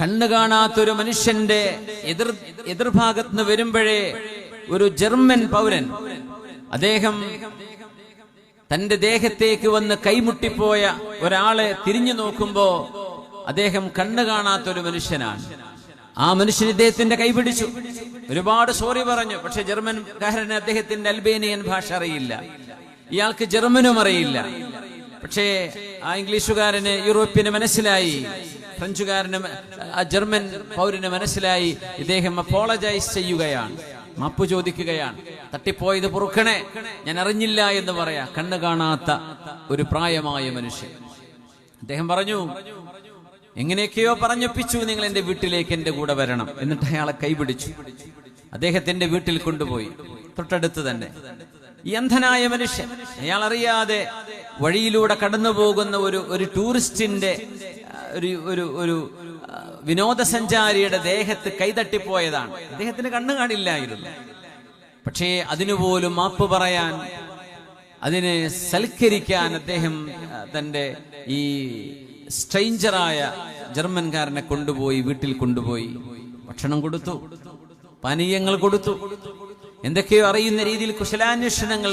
കണ്ണു കാണാത്തൊരു മനുഷ്യന്റെ എതിർ എതിർഭാഗത്ത് നിന്ന് വരുമ്പോഴേ ഒരു ജർമ്മൻ പൗരൻ അദ്ദേഹം തന്റെ ദേഹത്തേക്ക് വന്ന് കൈമുട്ടിപ്പോയ ഒരാളെ തിരിഞ്ഞു നോക്കുമ്പോ അദ്ദേഹം കണ്ണു കാണാത്തൊരു മനുഷ്യനാണ്. ആ മനുഷ്യൻ ഇദ്ദേഹത്തിന്റെ കൈപിടിച്ചു ഒരുപാട് സോറി പറഞ്ഞു പക്ഷെ ജർമ്മൻകാരന് അദ്ദേഹത്തിന്റെ അൽബേനിയൻ ഭാഷ അറിയില്ല. ഇയാൾക്ക് ജർമ്മനും അറിയില്ല. പക്ഷേ ആ ഇംഗ്ലീഷുകാരന് യൂറോപ്യന് മനസ്സിലായി ഫ്രഞ്ചുകാരന് ആ ജർമ്മൻ പൗരന് മനസ്സിലായി ഇദ്ദേഹം അപ്പോളജൈസ് ചെയ്യുകയാണ്. മാപ്പ് ചോദിക്കുകയാണ്. തട്ടിപ്പോയത് പൊറുക്കണേ. ഞാൻ അറിഞ്ഞില്ല എന്ന് പറയാ. കണ്ണു കാണാത്ത ഒരു പ്രായമായ മനുഷ്യൻ. അദ്ദേഹം പറഞ്ഞു എങ്ങനെയൊക്കെയോ പറഞ്ഞൊപ്പിച്ചു നിങ്ങൾ എന്റെ വീട്ടിലേക്ക് എന്റെ കൂടെ വരണം. എന്നിട്ട് അയാളെ കൈപിടിച്ചു. അദ്ദേഹത്തിന്റെ വീട്ടിൽ കൊണ്ടുപോയി. തൊട്ടടുത്ത് തന്നെ. ഈ അന്ധനായ മനുഷ്യൻ അയാൾ അറിയാതെ വഴിയിലൂടെ കടന്നു പോകുന്ന ഒരു ഒരു ടൂറിസ്റ്റിന്റെ ഒരു ഒരു ഒരു വിനോദസഞ്ചാരിയുടെ ദേഹത്ത് കൈതട്ടിപ്പോയതാണ്. അദ്ദേഹത്തിന് കണ്ണു കാണില്ലായിരുന്നു. പക്ഷേ അതിനുപോലും മാപ്പ് പറയാൻ അതിനെ സൽക്കരിക്കാൻ അദ്ദേഹം തന്റെ ഈ സ്ട്രെയിഞ്ചറായ ജർമ്മൻകാരനെ കൊണ്ടുപോയി വീട്ടിൽ കൊണ്ടുപോയി. ഭക്ഷണം കൊടുത്തു പാനീയങ്ങൾ കൊടുത്തു. എന്തൊക്കെയോ അറിയുന്ന രീതിയിൽ കുശലാന്വേഷണങ്ങൾ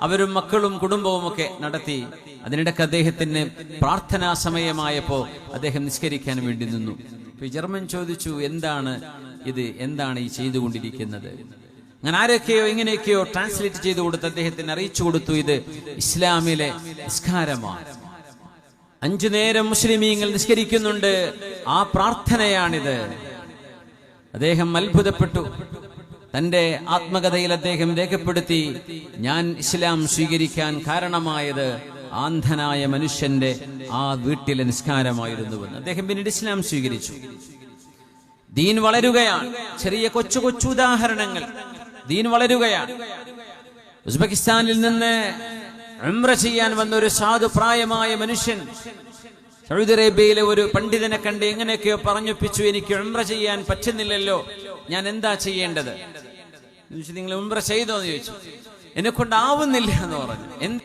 അവരും മക്കളും കുടുംബവും ഒക്കെ നടത്തി. അതിനിടയ്ക്ക് അദ്ദേഹത്തിന് പ്രാർത്ഥനാ സമയമായപ്പോ അദ്ദേഹം നിസ്കരിക്കാൻ വേണ്ടി നിന്നു. ജർമ്മൻ ചോദിച്ചു എന്താണ് ഇത്? എന്താണ് ഈ ചെയ്തുകൊണ്ടിരിക്കുന്നത്? അങ്ങനെ ആരൊക്കെയോ ഇങ്ങനെയൊക്കെയോ ട്രാൻസ്ലേറ്റ് ചെയ്തു കൊടുത്ത് അദ്ദേഹത്തിന് അറിയിച്ചു കൊടുത്തു ഇത് ഇസ്ലാമിലെ നിസ്കാരമാണ്. അഞ്ചു നേരം മുസ്ലിമീങ്ങൾ നിസ്കരിക്കുന്നുണ്ട്. ആ പ്രാർത്ഥനയാണിത്. അദ്ദേഹം അത്ഭുതപ്പെട്ടു. തന്റെ ആത്മകഥയിൽ അദ്ദേഹം രേഖപ്പെടുത്തി ഞാൻ ഇസ്ലാം സ്വീകരിക്കാൻ കാരണമായത് ആന്ധനായ മനുഷ്യന്റെ ആ വീട്ടിലെ നിസ്കാരമായിരുന്നുവെന്ന്. അദ്ദേഹം പിന്നീട് ഇസ്ലാം സ്വീകരിച്ചു. ദീൻ വളരുകയാണ്. ചെറിയ കൊച്ചു കൊച്ചു ഉദാഹരണങ്ങൾ. ദീൻ വളരുകയാണ്. ഉസ്ബെക്കിസ്ഥാനിൽ നിന്ന് ഉംറ ചെയ്യാൻ വന്ന ഒരു സാധു പ്രായമായ മനുഷ്യൻ സൗദി അറേബ്യയിലെ ഒരു പണ്ഡിതനെ കണ്ട് എങ്ങനെയൊക്കെയോ പറഞ്ഞൊപ്പിച്ചു എനിക്ക് ഉംറ ചെയ്യാൻ പറ്റുന്നില്ലല്ലോ. ഞാൻ എന്താ ചെയ്യേണ്ടത്? ചോദിച്ചു, നിങ്ങൾ ഉംറ ചെയ്തോ? എന്ന് ചോദിച്ചു. എന്നെ കൊണ്ടാവുന്നില്ല എന്ന് പറഞ്ഞു.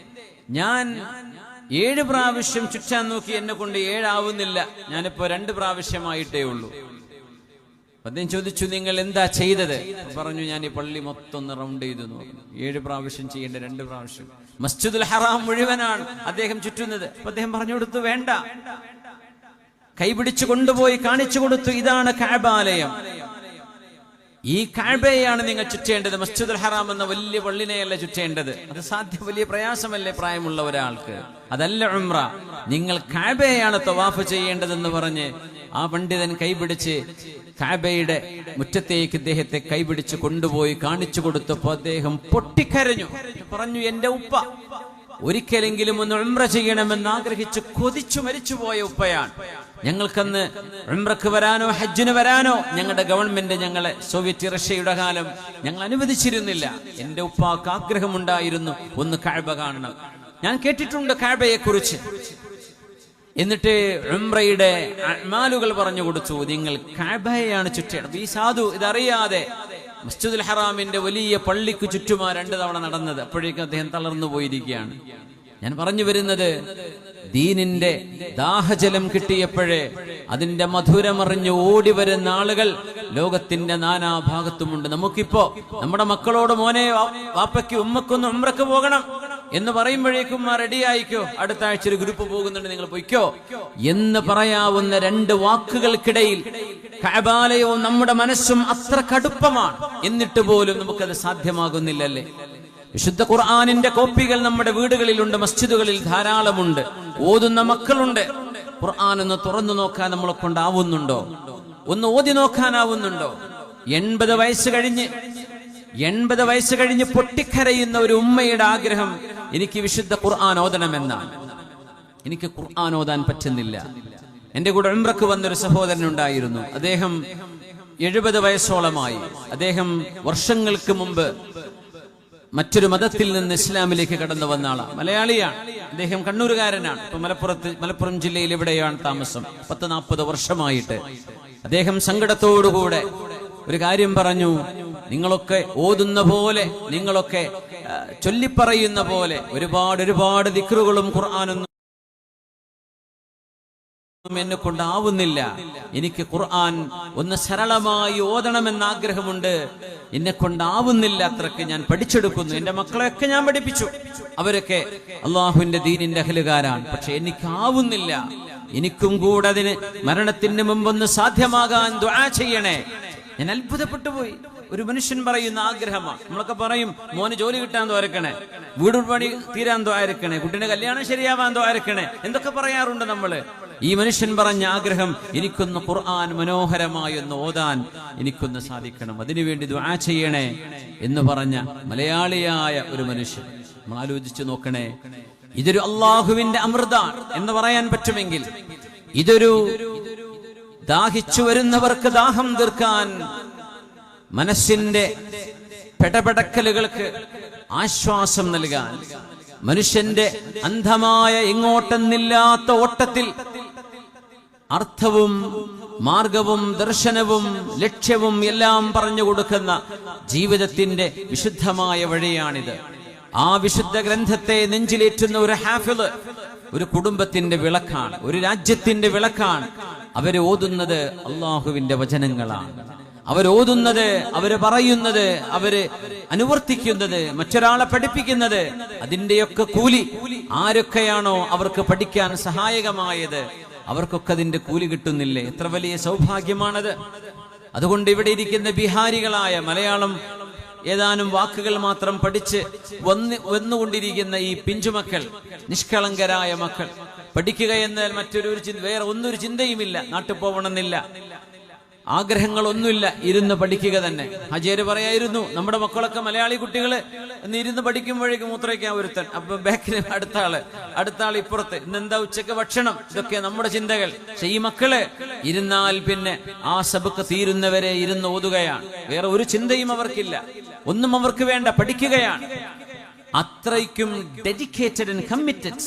ഞാൻ ഏഴ് പ്രാവശ്യം ചുറ്റാൻ നോക്കി എന്നെ കൊണ്ട് ഏഴാവുന്നില്ല. ഞാനിപ്പോ രണ്ട് പ്രാവശ്യമായിട്ടേ ഉള്ളൂ. അദ്ദേഹം ചോദിച്ചു നിങ്ങൾ എന്താ ചെയ്തത്? പറഞ്ഞു ഞാൻ ഈ പള്ളി മൊത്തം ഒന്ന് റൗണ്ട് ചെയ്തു നോക്കുന്നു. ഏഴ് പ്രാവശ്യം ചെയ്യേണ്ട രണ്ട് പ്രാവശ്യം. മസ്ജിദുൽ ഹറാം മുഴുവനാണ് അദ്ദേഹം ചുറ്റുന്നത്. അദ്ദേഹം പറഞ്ഞു കൊടുത്തു വേണ്ട. കൈപിടിച്ചു കൊണ്ടുപോയി കാണിച്ചു കൊടുത്തു. ഇതാണ് കാബാലയം. ഈ കാഴ്ബയാണ് നിങ്ങൾ ചുറ്റേണ്ടത്. മസ്ജിദുൽ ഹറാം എന്ന വലിയ പള്ളിനെയല്ല ചുറ്റേണ്ടത്? അത് സാധ്യം വലിയ പ്രയാസമല്ലേ പ്രായമുള്ള ഒരാൾക്ക്? അതല്ല ഉംറ. നിങ്ങൾ കാഴ്ബയാണ് തവാഫ് ചെയ്യേണ്ടതെന്ന് പറഞ്ഞ് ആ പണ്ഡിതൻ കൈപിടിച്ച് കാബയുടെ മുറ്റത്തേക്ക് ഇദ്ദേഹത്തെ കൈപിടിച്ച് കൊണ്ടുപോയി കാണിച്ചു കൊടുത്തപ്പോ അദ്ദേഹം പൊട്ടിക്കരഞ്ഞു. പറഞ്ഞു എന്റെ ഉപ്പ ഒരിക്കലെങ്കിലും ഒന്ന് ഉംറ ചെയ്യണമെന്ന് ആഗ്രഹിച്ച് കൊതിച്ചു മരിച്ചുപോയ ഉപ്പയാണ്. ഞങ്ങൾക്കന്ന് ഉംറക്ക് വരാനോ ഹജ്ജിന് വരാനോ ഞങ്ങളുടെ ഗവൺമെന്റ് ഞങ്ങളെ സോവിയറ്റ് റഷ്യയുടെ കാലം ഞങ്ങൾ അനുവദിച്ചിരുന്നില്ല. എന്റെ ഉപ്പാക്ക് ആഗ്രഹമുണ്ടായിരുന്നു ഒന്ന് കാഴ്ബ കാണണം. ഞാൻ കേട്ടിട്ടുണ്ട് കാഴ്ബയെ കുറിച്ച് എന്നിട്ട് ഉംറയുടെ അമാലുകൾ പറഞ്ഞു കൊടുത്തു നിങ്ങൾ കാബയെയാണ് ചുറ്റേണ്ടത്. ഈ സാധു ഇതറിയാതെ മസ്ജിദുൽ ഹറാമിന്റെ വലിയ പള്ളിക്ക് ചുറ്റുമാ രണ്ട് തവണ നടന്നത്. അപ്പോഴേക്കും അദ്ദേഹം തളർന്നു പോയിരിക്കുകയാണ്. ഞാൻ പറഞ്ഞു വരുന്നത് ദീനിന്റെ ദാഹജലം കിട്ടിയപ്പോഴേ അതിന്റെ മധുരമറിഞ്ഞ് ഓടി വരുന്ന ആളുകൾ ലോകത്തിന്റെ നാനാഭാഗത്തുമുണ്ട്. നമുക്കിപ്പോ നമ്മുടെ മക്കളോട് മോനെ വാപ്പയ്ക്ക് ഉമ്മക്കൊന്ന് ഉമ്രക്ക് പോകണം എന്ന് പറയുമ്പോഴേക്കും റെഡി ആയിക്കോ? അടുത്ത ആഴ്ച ഒരു ഗ്രൂപ്പ് പോകുന്നുണ്ട് നിങ്ങൾ പൊയ്ക്കോ? എന്ന് പറയാവുന്ന രണ്ട് വാക്കുകൾക്കിടയിൽ കഅബാലയവും നമ്മുടെ മനസ്സും അത്ര കടുപ്പമാണ്. എന്നിട്ട് പോലും നമുക്കത് സാധ്യമാകുന്നില്ലല്ലേ? വിശുദ്ധ ഖുർആാനിന്റെ കോപ്പികൾ നമ്മുടെ വീടുകളിലുണ്ട് മസ്ജിദുകളിൽ ധാരാളമുണ്ട്. ഓതുന്ന മക്കളുണ്ട്. ഖുർആൻ ഒന്ന് തുറന്നു നോക്കാൻ നമ്മളെ കൊണ്ടാവുന്നുണ്ടോ? ഒന്ന് ഓതി നോക്കാനാവുന്നുണ്ടോ? എൺപത് വയസ്സ് കഴിഞ്ഞ് എൺപത് വയസ്സ് കഴിഞ്ഞ് പൊട്ടിക്കരയുന്ന ഒരു ഉമ്മയുടെ ആഗ്രഹം എനിക്ക് വിശുദ്ധ ഖുർആൻ ഓതണമെന്നാണ്. എനിക്ക് ഖുർആൻ ഓതാൻ പറ്റുന്നില്ല. എന്റെ കൂടെ ഉംറക്ക് വന്നൊരു സഹോദരൻ ഉണ്ടായിരുന്നു. അദ്ദേഹം എഴുപത് വയസ്സോളമായി. അദ്ദേഹം വർഷങ്ങൾക്ക് മുമ്പ് മറ്റൊരു മതത്തിൽ നിന്ന് ഇസ്ലാമിലേക്ക് കടന്നു വന്ന ആളാണ് മലയാളിയാണ്. അദ്ദേഹം കണ്ണൂരുകാരനാണ്. ഇപ്പൊ മലപ്പുറത്ത് മലപ്പുറം ജില്ലയിൽ എവിടെയാണ് താമസം. പത്ത് നാൽപ്പത് വർഷമായിട്ട്. അദ്ദേഹം സങ്കടത്തോടുകൂടെ ഒരു കാര്യം പറഞ്ഞു. നിങ്ങളൊക്കെ ഓതുന്ന പോലെ നിങ്ങളൊക്കെ ചൊല്ലിപ്പറയുന്ന പോലെ ഒരുപാട് ഒരുപാട് ദിക്റുകളും ഖുർആാനും എന്നെ കൊണ്ടാവുന്നില്ല. എനിക്ക് ഖുർആൻ ഒന്ന് സരളമായി ഓതണമെന്ന ആഗ്രഹമുണ്ട്. എന്നെ കൊണ്ടാവുന്നില്ല അത്രയ്ക്ക് ഞാൻ പഠിച്ചെടുക്കുന്നു. എന്റെ മക്കളെയൊക്കെ ഞാൻ പഠിപ്പിച്ചു. അവരൊക്കെ അള്ളാഹുവിന്റെ ദീനിന്റെ അഹലുകാരാണ്. പക്ഷെ എനിക്കാവുന്നില്ല. എനിക്കും കൂടെ അതിന് മരണത്തിന് മുമ്പൊന്ന് സാധ്യമാകാൻ ദ്വാ ചെയ്യണേ. ഞാൻ അത്ഭുതപ്പെട്ടു പോയി ഒരു മനുഷ്യൻ പറയുന്ന ആഗ്രഹമാണ് നമ്മളൊക്കെ പറയും മോന് ജോലി കിട്ടാൻ തോരക്കണേ വീടുപണി തീരാൻ തോരക്കണേ കുട്ടിയുടെ കല്യാണം ശരിയാവാൻ തോരക്കണേ എന്തൊക്കെ പറയാറുണ്ട് നമ്മൾ? ഈ മനുഷ്യൻ പറഞ്ഞ ആഗ്രഹം എനിക്കൊന്ന് ഖുർആൻ മനോഹരമായി ഒന്ന് ഓതാൻ എനിക്കൊന്ന് സാധിക്കണം. അതിനുവേണ്ടി ദുആ ചെയ്യണേ എന്ന് പറഞ്ഞ മലയാളിയായ ഒരു മനുഷ്യൻ. നമ്മൾ ആലോചിച്ചു നോക്കണേ. ഇതൊരു അള്ളാഹുവിന്റെ അമൃത എന്ന് പറയാൻ പറ്റുമെങ്കിൽ ഇതൊരു ദാഹിച്ചു വരുന്നവർക്ക് ദാഹം തീർക്കാൻ മനസ്സിന്റെ പെടപെടക്കലുകൾക്ക് ആശ്വാസം നൽകാൻ മനുഷ്യന്റെ അന്ധമായ എങ്ങോട്ടെന്നില്ലാത്ത ഓട്ടത്തിൽ അർത്ഥവും മാർഗവും ദർശനവും ലക്ഷ്യവും എല്ലാം പറഞ്ഞു കൊടുക്കുന്ന ജീവിതത്തിന്റെ വിശുദ്ധമായ വഴിയാണിത്. ആ വിശുദ്ധ ഗ്രന്ഥത്തെ നെഞ്ചിലേറ്റുന്ന ഒരു ഹാഫിൾ ഒരു കുടുംബത്തിന്റെ വിളക്കാണ് ഒരു രാജ്യത്തിന്റെ വിളക്കാണ്. അവർ ഓതുന്നത് അള്ളാഹുവിന്റെ വചനങ്ങളാണ്. അവരോതുന്നത് അവർ പറയുന്നത് അവർ അനുവർത്തിക്കുന്നത് മറ്റൊരാളെ പഠിപ്പിക്കുന്നത് അതിന്റെയൊക്കെ കൂലി ആരൊക്കെയാണോ അവർക്ക് പഠിക്കാൻ സഹായകമായത്? അവർക്കൊക്കെ അതിന്റെ കൂലി കിട്ടുന്നില്ലേ? എത്ര വലിയ സൗഭാഗ്യമാണത്. അതുകൊണ്ട് ഇവിടെ ഇരിക്കുന്ന ബിഹാരികളായ മലയാളം ഏതാനും വാക്കുകൾ മാത്രം പഠിച്ച് വന്ന് വന്നുകൊണ്ടിരിക്കുന്ന ഈ പിഞ്ചുമക്കൾ നിഷ്കളങ്കരായ മക്കൾ പഠിക്കുക എന്നാൽ മറ്റൊരു ചിന്ത വേറെ ഒന്നൊരു ചിന്തയുമില്ല. നാട്ടിൽ പോകണമെന്നില്ല ആഗ്രഹങ്ങളൊന്നുമില്ല ഇരുന്ന് പഠിക്കുക തന്നെ. ഹജേര് പറയായിരുന്നു നമ്മുടെ മക്കളൊക്കെ മലയാളി കുട്ടികൾ. ഇന്ന് ഇരുന്ന് പഠിക്കുമ്പോഴേക്കും മൂത്രയ്ക്കാൻ ഒരുത്തൻ അപ്പൊ ബാക്കിന് അടുത്ത ആൾ അടുത്ത ആൾ ഇപ്പുറത്ത് ഇന്നെന്താ ഉച്ചയ്ക്ക് ഭക്ഷണം? ഇതൊക്കെ നമ്മുടെ ചിന്തകൾ. പക്ഷെ ഈ മക്കൾ ഇരുന്നാൽ പിന്നെ ആ സബക്ക് തീരുന്നവരെ ഇരുന്ന് ഓതുകയാണ്. വേറെ ഒരു ചിന്തയും അവർക്കില്ല. ഒന്നും അവർക്ക് വേണ്ട പഠിക്കുകയാണ്. അത്രയ്ക്കും ഡെഡിക്കേറ്റഡ് ആൻഡ് കമ്മിറ്റഡ്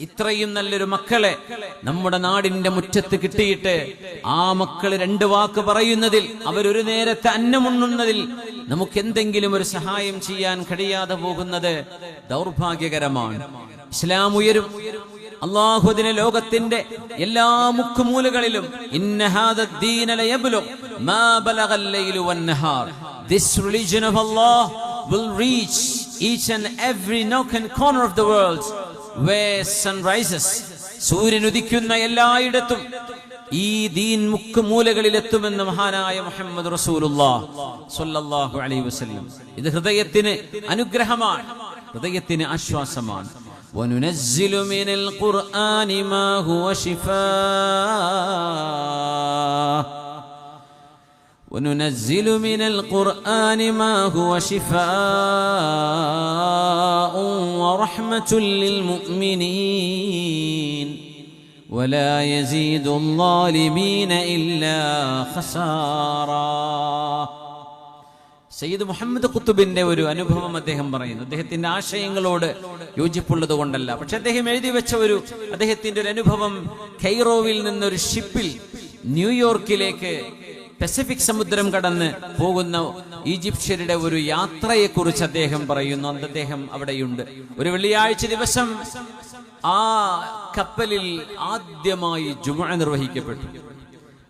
ഇത്രയും നല്ലൊരു മക്കളെ നമ്മുടെ നാടിന്റെ മുറ്റത്ത് കിട്ടിയിട്ട് ആ മക്കൾ രണ്ട് വാക്ക് പറയുന്നതിൽ അവരൊരു നേരത്തെ അന്നമുണ്ണുന്നതിൽ നമുക്ക് എന്തെങ്കിലും ഒരു സഹായം ചെയ്യാൻ കഴിയാതെ പോകുന്നത് ദൗർഭാഗ്യകരമാണ്. ഇസ്ലാം ഉയരും. അള്ളാഹുദിനെ ലോകത്തിന്റെ എല്ലാ മുക്കുമൂലകളിലും This will reach each and every nook and corner of the world. where sun rises സൂര്യൻ ഉദിക്കുന്ന എല്ലായിടത്തും ഈ ദീൻ മുക്കുമൂലകളിൽ എത്തുമെന്ന് മഹാനായ മുഹമ്മദ് റസൂലുള്ളാഹു അലൈഹി വസല്ലം ഇത് ഹൃദയത്തിന് അനുഗ്രഹമാണ് ഹൃദയത്തിന് ആശ്വാസമാണ് وننزل من القرآن ما هو شفاء وننزل من القرآن ما هو شفاء ورحمة للمؤمنين ولا يزيد الظالمين إلا خسارا സയ്യിദ് മുഹമ്മദ് കുത്തുബിന്റെ ഒരു അനുഭവം അദ്ദേഹം പറയുന്നു അദ്ദേഹത്തിന്റെ ആശയങ്ങളോട് യോജിപ്പുള്ളത് കൊണ്ടല്ല പക്ഷെ അദ്ദേഹം എഴുതി വെച്ച ഒരു അദ്ദേഹത്തിന്റെ ഒരു അനുഭവം കൈറോവിൽ നിന്നൊരു ഷിപ്പിൽ ന്യൂയോർക്കിലേക്ക് പസഫിക് സമുദ്രം കടന്ന് പോകുന്ന ഈജിപ്ഷ്യരുടെ ഒരു യാത്രയെക്കുറിച്ച് അദ്ദേഹം പറയുന്നു. അന്ന് അദ്ദേഹം അവിടെയുണ്ട്. ഒരു വെള്ളിയാഴ്ച ദിവസം ആ കപ്പലിൽ ആദ്യമായി ജുമ നിർവഹിക്കപ്പെട്ടു.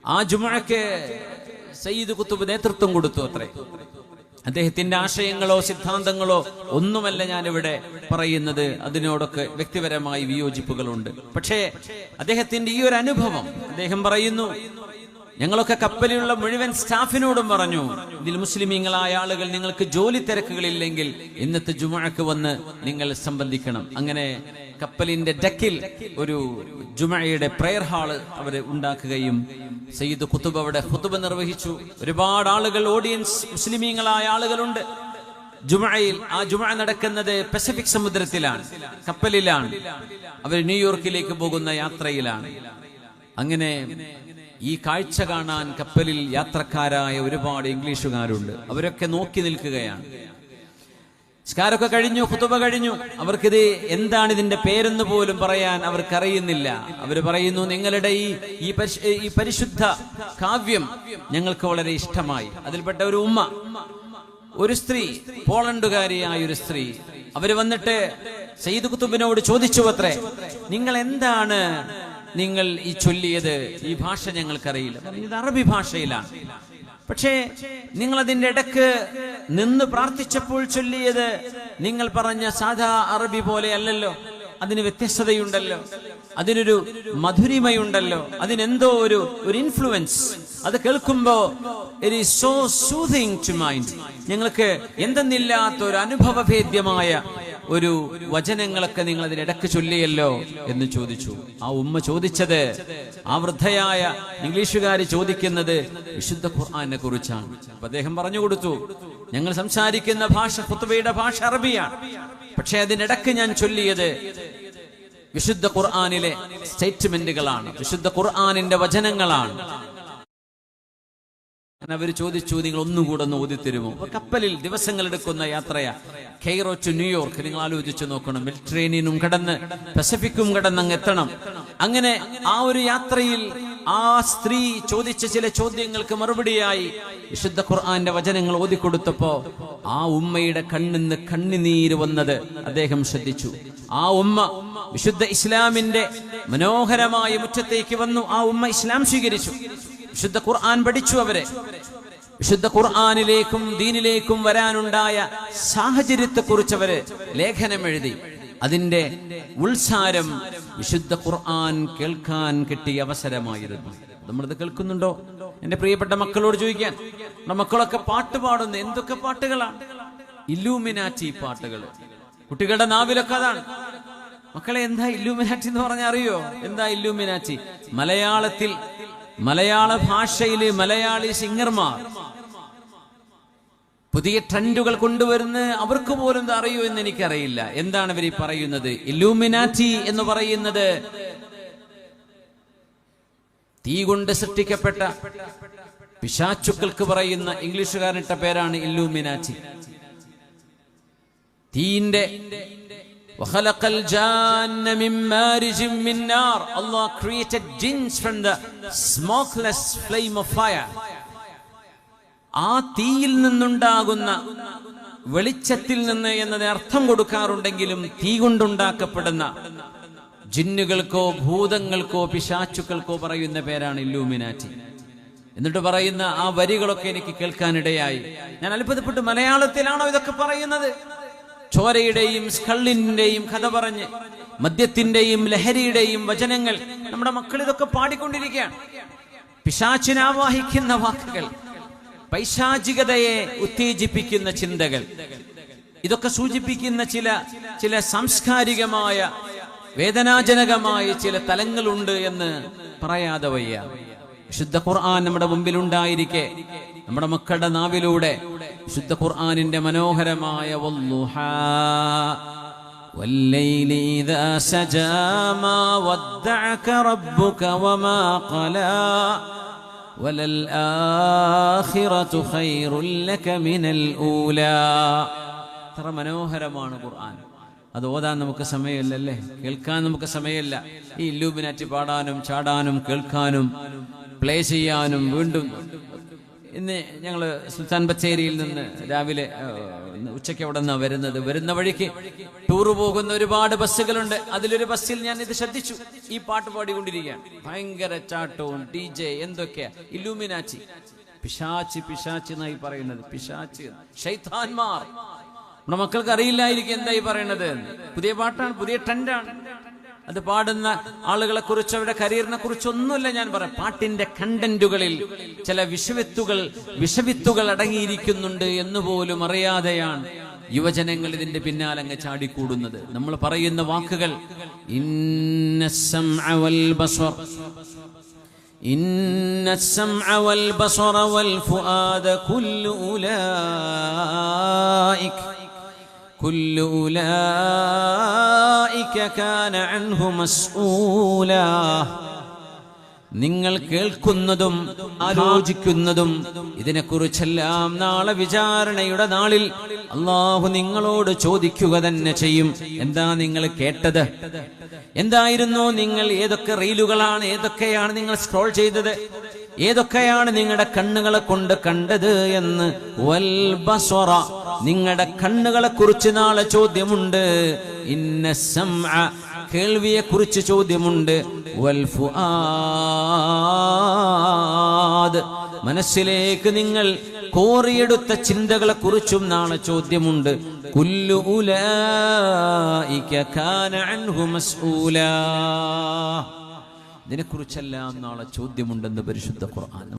ആ ജുമക്ക് സയ്യിദ് കുത്തുബ് നേതൃത്വം കൊടുത്തു അത്രേ. അദ്ദേഹത്തിന്റെ ആശയങ്ങളോ സിദ്ധാന്തങ്ങളോ ഒന്നുമല്ല ഞാനിവിടെ പറയുന്നത്. അതിനോടൊക്കെ വ്യക്തിപരമായി വിയോജിപ്പുകളുണ്ട്. പക്ഷേ അദ്ദേഹത്തിന്റെ ഈ ഒരു അനുഭവം അദ്ദേഹം പറയുന്നു ഞങ്ങളൊക്കെ കപ്പലിലുള്ള മുഴുവൻ സ്റ്റാഫിനോടും പറഞ്ഞു ഇതിൽ മുസ്ലിമീങ്ങളായ ആളുകൾ നിങ്ങൾക്ക് ജോലി തിരക്കുകളില്ലെങ്കിൽ ഇന്നത്തെ ജുമഴക്ക് വന്ന് നിങ്ങൾ സംബന്ധിക്കണം. അങ്ങനെ കപ്പലിന്റെ ഡക്കിൽ ഒരു ജുമയുടെ പ്രയർ ഹാൾ അവർ ഉണ്ടാക്കുകയും സയ്യിദ് കുത്തുബ് അവിടെ കുത്തുബ് നിർവഹിച്ചു. ഒരുപാട് ആളുകൾ ഓഡിയൻസ് മുസ്ലിമീങ്ങളായ ആളുകളുണ്ട്. ജുമയിൽ ആ ജുമ നടക്കുന്നത് പസഫിക് സമുദ്രത്തിലാണ് കപ്പലിലാണ്. അവർ ന്യൂയോർക്കിലേക്ക് പോകുന്ന യാത്രയിലാണ്. അങ്ങനെ ഈ കാഴ്ച കാണാൻ കപ്പലിൽ യാത്രക്കാരായ ഒരുപാട് ഇംഗ്ലീഷുകാരുണ്ട്. അവരൊക്കെ നോക്കി നിൽക്കുകയാണ്. സ്കാരൊക്കെ കഴിഞ്ഞു കുത്തുബ കഴിഞ്ഞു. അവർക്കിത് എന്താണ് ഇതിന്റെ പേരെന്ന് പോലും പറയാൻ അവർക്കറിയുന്നില്ല. അവർ പറയുന്നു നിങ്ങളുടെ ഈ ഈ പരിശ്- ഈ പരിശുദ്ധ കാവ്യം ഞങ്ങൾക്ക് വളരെ ഇഷ്ടമായി. അതിൽപ്പെട്ട ഒരു ഉമ്മ ഒരു സ്ത്രീ പോളണ്ടുകാരിയായ ഒരു സ്ത്രീ അവർ വന്നിട്ട് സയ്യിദ് കുത്തുബിനോട് ചോദിച്ചു അത്രേ നിങ്ങൾ എന്താണ് നിങ്ങൾ ഈ ചൊല്ലിയത് ഈ ഭാഷ ഞങ്ങൾക്കറിയില്ല. ഇത് അറബി ഭാഷയിലാണ്. പക്ഷേ നിങ്ങൾ അതിന്റെ ഇടയ്ക്ക് നിന്ന് പ്രാർത്ഥിച്ചപ്പോൾ ചൊല്ലിയത് നിങ്ങൾ പറഞ്ഞ സാധാ അറബി പോലെ അല്ലല്ലോ. അതിന് വ്യത്യസ്തതയുണ്ടല്ലോ. അതിനൊരു മധുരിമയുണ്ടല്ലോ. അതിനെന്തോ ഒരു ഒരു ഇൻഫ്ലുവൻസ് അത് കേൾക്കുമ്പോ it is so soothing to mind ഞങ്ങൾക്ക് എന്തെന്നില്ലാത്ത ഒരു അനുഭവഭേദ്യമായ ഒരു വചനങ്ങളൊക്കെ നിങ്ങൾ അതിനിടക്ക് ചൊല്ലിയല്ലോ എന്ന് ചോദിച്ചു. ആ ഉമ്മ ചോദിച്ചത് ആ വൃദ്ധയായ ഇംഗ്ലീഷുകാർ ചോദിക്കുന്നത് വിശുദ്ധ ഖുർആാനെ കുറിച്ചാണ്. അപ്പൊ അദ്ദേഹം പറഞ്ഞു കൊടുത്തു ഞങ്ങൾ സംസാരിക്കുന്ന ഭാഷ പുത്തുവയുടെ ഭാഷ അറബിയാണ്. പക്ഷെ അതിനിടക്ക് ഞാൻ ചൊല്ലിയത് വിശുദ്ധ ഖുർആാനിലെ സ്റ്റേറ്റ്മെന്റുകളാണ്. വിശുദ്ധ ഖുർആാനിന്റെ വചനങ്ങളാണ്. അവർ ചോദിച്ചു നിങ്ങൾ ഒന്നുകൂടെ ഒന്ന് അപ്പൊ കപ്പലിൽ ദിവസങ്ങൾ എടുക്കുന്ന യാത്രയാ. കെയ്റോ ടു ന്യൂയോർക്ക് നിങ്ങൾ ആലോചിച്ച് നോക്കണം. മെഡിറ്ററേനിയനും കടന്ന് പസഫിക്കും കടന്ന് അങ്ങ് എത്തണം. അങ്ങനെ ആ ഒരു യാത്രയിൽ ആ സ്ത്രീ ചോദിച്ച ചില ചോദ്യങ്ങൾക്ക് മറുപടിയായി വിശുദ്ധ ഖുർആന്റെ വചനങ്ങൾ ഓതിക്കൊടുത്തപ്പോ ആ ഉമ്മയുടെ കണ്ണിന്ന് കണ്ണിനീര് വന്നത് അദ്ദേഹം ശ്രദ്ധിച്ചു. ആ ഉമ്മ വിശുദ്ധ ഇസ്ലാമിന്റെ മനോഹരമായ മുറ്റത്തേക്ക് വന്നു. ആ ഉമ്മ ഇസ്ലാം സ്വീകരിച്ചു. വിശുദ്ധ ഖുർആൻ പഠിച്ചു അവരെ. വിശുദ്ധ ഖുർആാനിലേക്കും ദീനിലേക്കും വരാനുണ്ടായ സാഹചര്യത്തെ കുറിച്ച് അവർ ലേഖനം എഴുതി. അതിന്റെ ഉത്സാരം വിശുദ്ധ ഖുർആൻ കേൾക്കാൻ കിട്ടിയ അവസരമായിരുന്നു. നമ്മളിത് കേൾക്കുന്നുണ്ടോ? എന്റെ പ്രിയപ്പെട്ട മക്കളോട് ചോദിക്കാൻ. നമ്മുടെ മക്കളൊക്കെ പാട്ട് പാടുന്നു എന്തൊക്കെ പാട്ടുകളാണ്? ഇല്ലൂമിനാറ്റി പാട്ടുകൾ. കുട്ടികളുടെ നാവിലൊക്കെ അതാണ്. മക്കളെ എന്താ ഇല്ലൂമിനാറ്റി എന്ന് പറഞ്ഞാൽ അറിയോ? എന്താ ഇല്ലൂമിനാറ്റി? മലയാളത്തിൽ മലയാള ഭാഷയിലെ മലയാളി സിംഗർമാർ. പുതിയ ട്രെൻഡുകൾ കൊണ്ടുവരുന്ന അവർക്ക് പോലും അറിയൂ എന്ന് എനിക്കറിയില്ല. എന്താണ് ഇവർ പറയുന്നത്? ഇലൂമിനാറ്റി എന്ന് പറയുന്നത് തീ കൊണ്ട് സൃഷ്ടിക്കപ്പെട്ട പിശാച്ചുക്കൾക്ക് പറയുന്ന ഇംഗ്ലീഷുകാരനിട്ട പേരാണ് ഇല്ലൂമിനാറ്റി തീന്റെ Allah created jinns from the smokeless flame of fire. ആ തീയിൽ നിന്നുണ്ടാകുന്ന വെളിച്ചത്തിൽ നിന്ന് എന്നതിന് അർത്ഥം കൊടുക്കാറുണ്ടെങ്കിലും തീ കൊണ്ടുണ്ടാക്കപ്പെടുന്ന ജിന്നുകൾക്കോ ഭൂതങ്ങൾക്കോ പിശാച്ചുക്കൾക്കോ പറയുന്ന പേരാണ് ഇല്ലൂമിനാറ്റി. എന്നിട്ട് പറയുന്ന ആ വരികളൊക്കെ എനിക്ക് കേൾക്കാനിടയായി. ഞാൻ അത്ഭുതപ്പെട്ടു മലയാളത്തിലാണോ ഇതൊക്കെ പറയുന്നത്? ചോരയുടെയും സ്കള്ളിന്റെയും കഥ പറഞ്ഞ് മദ്യത്തിന്റെയും ലഹരിയുടെയും വചനങ്ങൾ നമ്മുടെ മക്കൾ ഇതൊക്കെ പാടിക്കൊണ്ടിരിക്കുകയാണ്. പിശാച്ചിനാവാഹിക്കുന്ന വാക്കുകൾ പൈശാചികതയെ ഉത്തേജിപ്പിക്കുന്ന ചിന്തകൾ ഇതൊക്കെ സൂചിപ്പിക്കുന്ന ചില ചില സാംസ്കാരികമായ വേദനാജനകമായ ചില തലങ്ങളുണ്ട് എന്ന് പറയാതെ വയ്യ. വിശുദ്ധ ഖുർആൻ നമ്മുടെ മുമ്പിലുണ്ടായിരിക്കെ നമ്മുടെ മക്കളുടെ നാവിലൂടെ വിശുദ്ധ ഖുർആാനിന്റെ മനോഹരമായ എത്ര മനോഹരമാണ് ഖുർആൻ. അത് ഓതാൻ നമുക്ക് സമയമില്ലല്ലേ? കേൾക്കാൻ നമുക്ക് സമയമില്ല. ഈ ലൂബിനാറ്റി പാടാനും ചാടാനും കേൾക്കാനും പ്ലേ ചെയ്യാനും വീണ്ടും ഇന്ന് ഞങ്ങൾ സുൽത്താൻ ബച്ചേരിയിൽ നിന്ന് രാവിലെ ഉച്ചയ്ക്ക് അവിടെ നിന്നാണ് വരുന്നത്. വരുന്ന വഴിക്ക് ടൂർ പോകുന്ന ഒരുപാട് ബസ്സുകളുണ്ട്. അതിലൊരു ബസ്സിൽ ഞാൻ ഇത് ശ്രദ്ധിച്ചു. ഈ പാട്ട് പാടിക്കൊണ്ടിരിക്കുകയാണ്. ഭയങ്കര ചാട്ടവും ഡി ജെ എന്തൊക്കെയാ? ഇലൂമിനാച്ചി പിശാച്ച് പിശാച്ച് എന്നായി പറയുന്നത്. പിശാച്ച്. ഷൈത്താൻമാർ നമ്മുടെ മക്കൾക്ക് അറിയില്ലായിരിക്കും എന്തായി പറയണത് പുതിയ പാട്ടാണ് പുതിയ ട്രെൻഡാണ്. അത് പാടുന്ന ആളുകളെ കുറിച്ച് അവരുടെ കരിയറിനെ കുറിച്ച് ഒന്നുമില്ല ഞാൻ പറയാം പാട്ടിന്റെ കണ്ടന്റുകളിൽ ചില വിഷവിത്തുകൾ വിഷവിത്തുകൾ അടങ്ങിയിരിക്കുന്നുണ്ട് എന്ന് പോലും അറിയാതെയാണ് യുവജനങ്ങൾ ഇതിന്റെ പിന്നാലെ അങ്ങ് ചാടിക്കൂടുന്നത് നമ്മൾ പറയുന്ന വാക്കുകൾ ഇന്ന സംഅ വൽ ബസ്വർ إن السمع والبصر والفؤاد كل أولئك كل أولئك كان عنه مسؤولا നിങ്ങൾ കേൾക്കുന്നതും ആലോചിക്കുന്നതും ഇതിനെക്കുറിച്ചെല്ലാം നാളെ വിചാരണയുടെ നാളിൽ അള്ളാഹു നിങ്ങളോട് ചോദിക്കുക തന്നെ ചെയ്യും. എന്താ നിങ്ങൾ കേട്ടത്? എന്തായിരുന്നു നിങ്ങൾ ഏതൊക്കെ റീലുകളാണ് ഏതൊക്കെയാണ് നിങ്ങൾ സ്ക്രോൾ ചെയ്തത് ഏതൊക്കെയാണ് നിങ്ങളുടെ കണ്ണുകളെ കൊണ്ട് കണ്ടത് എന്ന്? വൽ ബസ്വറ നിങ്ങളുടെ കണ്ണുകളെ കുറിച്ച് നാളെ ചോദ്യമുണ്ട്. ഇന്ന കേൾവിയെ കുറിച്ച് ചോദ്യമുണ്ട്. മനസ്സിലേക്ക് നിങ്ങൾ കോറിയെടുത്ത ചിന്തകളെ കുറിച്ചും നാളെ ചോദ്യമുണ്ട്. കുല്ലു ഇതിനെക്കുറിച്ചെല്ലാം നാളെ ചോദ്യമുണ്ടെന്ന് പരിശുദ്ധ ഖുർആൻ